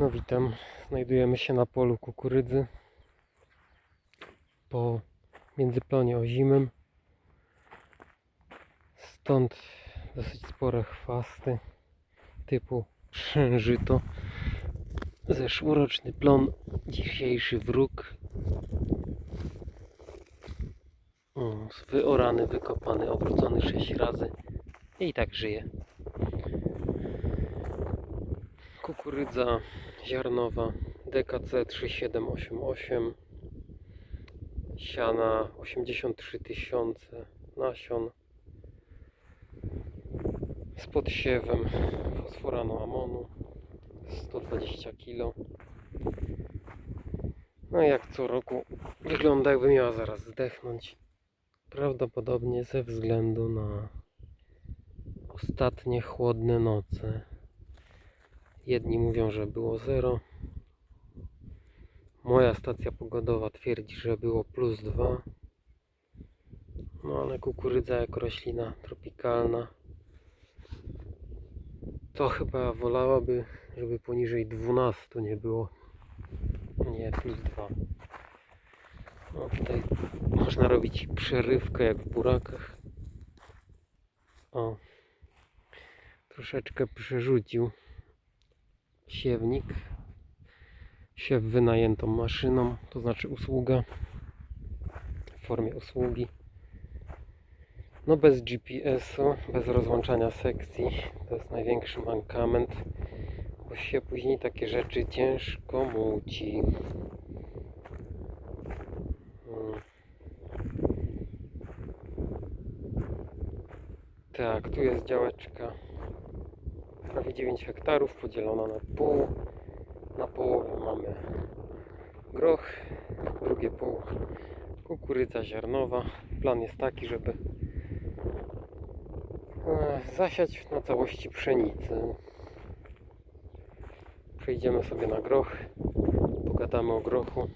No witam. Znajdujemy się na polu kukurydzy po międzyplonie ozimym. Stąd dosyć spore chwasty typu szężyto. Zeszłoroczny plon, dzisiejszy wróg. Wyorany, wykopany, obrócony 6 razy i tak żyje. Kukurydza ziarnowa DKC 3788 siana 83 tysiące nasion z podsiewem fosforanu amonu 120 kg no jak co roku wygląda jakby miała zaraz zdechnąć. Prawdopodobnie ze względu na ostatnie chłodne noce Jedni mówią, że było 0. Moja stacja pogodowa twierdzi, że było plus 2. No ale kukurydza jako roślina tropikalna to chyba wolałaby, żeby poniżej 12 nie było. Nie, plus 2. No tutaj można robić przerywkę jak w burakach. O. Troszeczkę przerzucił siewnik. Siew wynajętą maszyną, to znaczy usługa w formie usługi. No bez GPS-u, bez rozłączania sekcji, to jest największy mankament, bo się później takie rzeczy ciężko muci. Mm. Tak, tu jest działeczka prawie 9 hektarów podzielona na pół. Na połowę mamy groch, drugie pół kukurydza ziarnowa. Plan jest taki, żeby e, zasiać na całości pszenicę. Przejdziemy sobie na groch, pogadamy o grochu.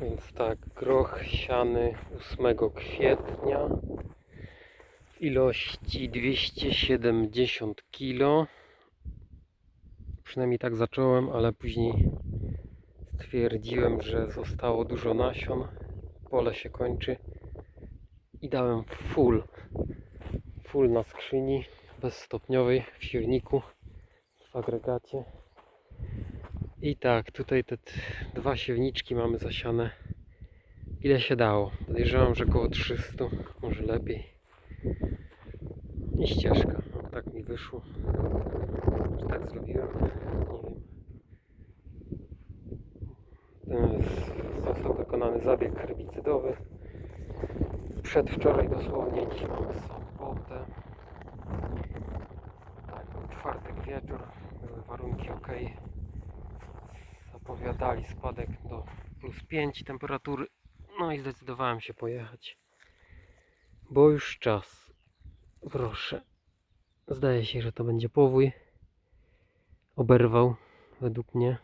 Więc tak, groch siany 8 kwietnia ilości 270 kg. Przynajmniej tak zacząłem, ale później stwierdziłem, że zostało dużo nasion. Pole się kończy i dałem full. Full na skrzyni bezstopniowej w silniku w agregacie. I tak, tutaj te dwa siewniczki mamy zasiane. Ile się dało? Podejrzewam, że około 300, może lepiej. I ścieżka. O, tak mi wyszło. Że tak zrobiłem. Nie wiem. Został dokonany zabieg herbicydowy. Przedwczoraj dosłownie, dziś mamy sobotę. Tak, czwartek wieczór. Były warunki ok. Zapowiadali spadek do plus 5 temperatury. No i zdecydowałem się pojechać. Bo już czas. Proszę. Zdaje się, że to będzie powój. Oberwał, według mnie.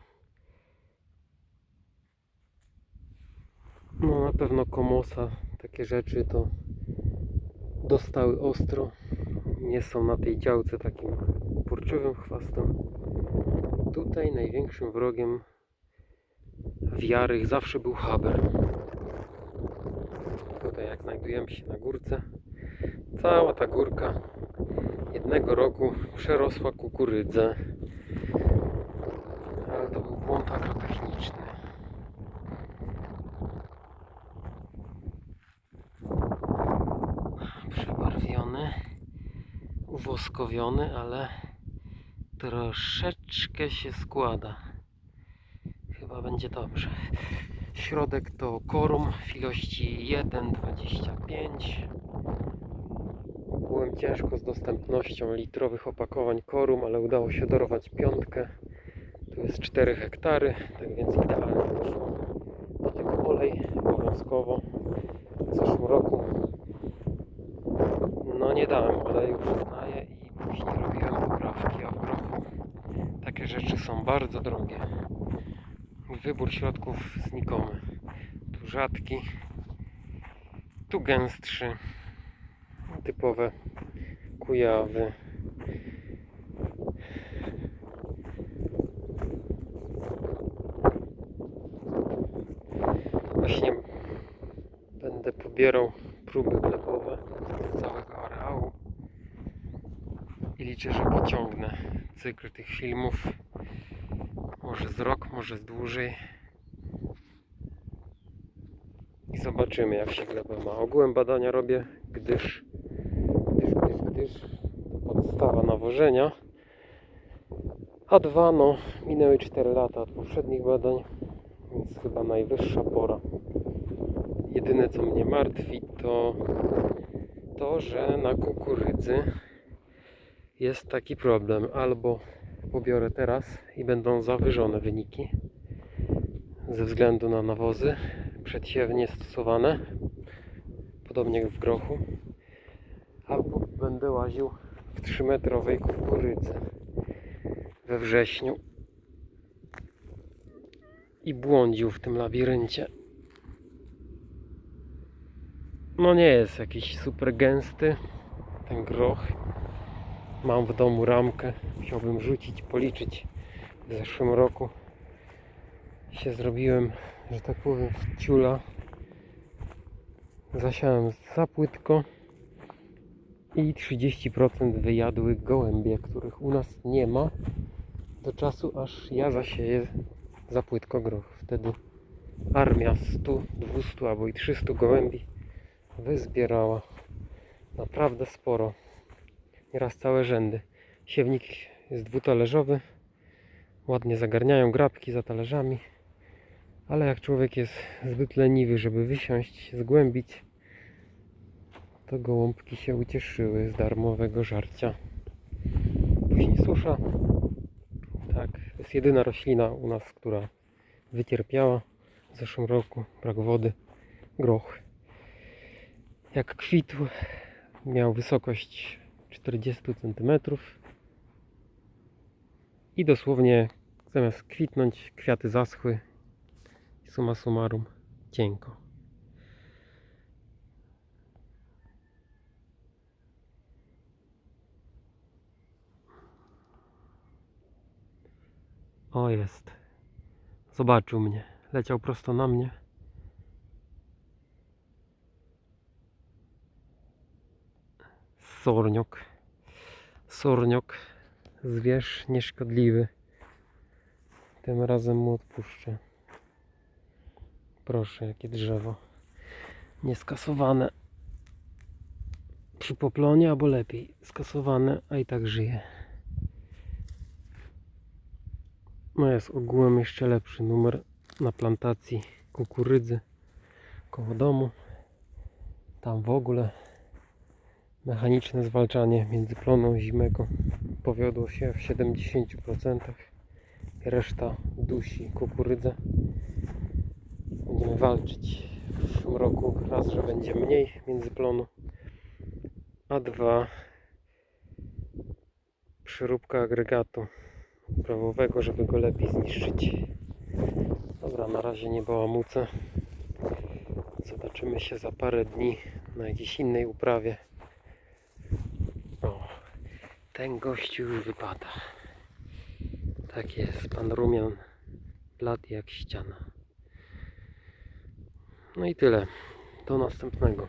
No na pewno komosa, takie rzeczy to dostały ostro. Nie są na tej działce takim kurczywym chwastem. Tutaj największym wrogiem wiary zawsze był haber. Tutaj jak znajdujemy się na górce, cała ta górka jednego roku przerosła kukurydzę. Ale to był błąd agrotechniczny. Przebarwiony, uwoskowiony, ale troszeczkę się składa. Chyba będzie dobrze. Środek to korum w ilości 1,25. Byłem ciężko z dostępnością litrowych opakowań korum, ale udało się dorwać piątkę. Tu jest 4 hektary, tak więc idealnie wyszło. Do tego olej obowiązkowo w zeszłym roku. No nie dałem oleju, przyznaję i później robiłem poprawki, a w grochu takie rzeczy są bardzo drogie wybór środków znikomy. Tu rzadki, tu gęstszy, typowe kujawy. Właśnie będę pobierał próby glebowe z całego areału i liczę, że pociągnę cykl tych filmów może z rok, może z dłużej i zobaczymy jak się gleba ma. Ogółem badania robię, gdyż gdyż, gdyż, gdyż podstawa nawożenia a dwa, no, minęły 4 lata od poprzednich badań, więc chyba najwyższa pora. Jedyne co mnie martwi to to, że na kukurydzy jest taki problem. Albo pobiorę teraz i będą zawyżone wyniki ze względu na nawozy przedsiewnie stosowane, podobnie jak w grochu, albo będę łaził w 3-metrowej kukurydzy we wrześniu i błądził w tym labiryncie. No nie jest jakiś super gęsty ten groch. Mam w domu ramkę. Chciałbym rzucić, policzyć. W zeszłym roku się zrobiłem, że tak powiem, w ciula. Zasiałem za płytko i 30% wyjadły gołębie, których u nas nie ma do czasu, aż ja zasieję za płytko groch. Wtedy armia 100, 200 albo i 300 gołębi wyzbierała naprawdę sporo. Nieraz całe rzędy. Siewnik jest dwutalerzowy. Ładnie zagarniają grabki za talerzami. Ale jak człowiek jest zbyt leniwy, żeby wysiąść, zgłębić, to gołąbki się ucieszyły z darmowego żarcia. Później susza. Tak, to jest jedyna roślina u nas, która wycierpiała w zeszłym roku. Brak wody. Groch. Jak kwitł, miał wysokość 40 cm i dosłownie zamiast kwitnąć, kwiaty zaschły i summa summarum cienko. O jest. Zobaczył mnie. Leciał prosto na mnie. Sorniok. Sorniok. Zwierz nieszkodliwy. Tym razem mu odpuszczę. Proszę, jakie drzewo. Nieskasowane. Przy poplonie, albo lepiej. Skasowane, a i tak żyje. No jest ogółem jeszcze lepszy numer na plantacji kukurydzy koło domu. Tam w ogóle mechaniczne zwalczanie międzyplonu zimego powiodło się w 70%. Reszta dusi kukurydzę. Będziemy walczyć w przyszłym roku. Raz, że będzie mniej międzyplonu, a dwa przyróbka agregatu prawowego, żeby go lepiej zniszczyć. Dobra, na razie nie bałamucę. Zobaczymy się za parę dni na jakiejś innej uprawie. Ten gościu wypada. Tak jest, pan Rumian blady jak ściana. No i tyle. Do następnego.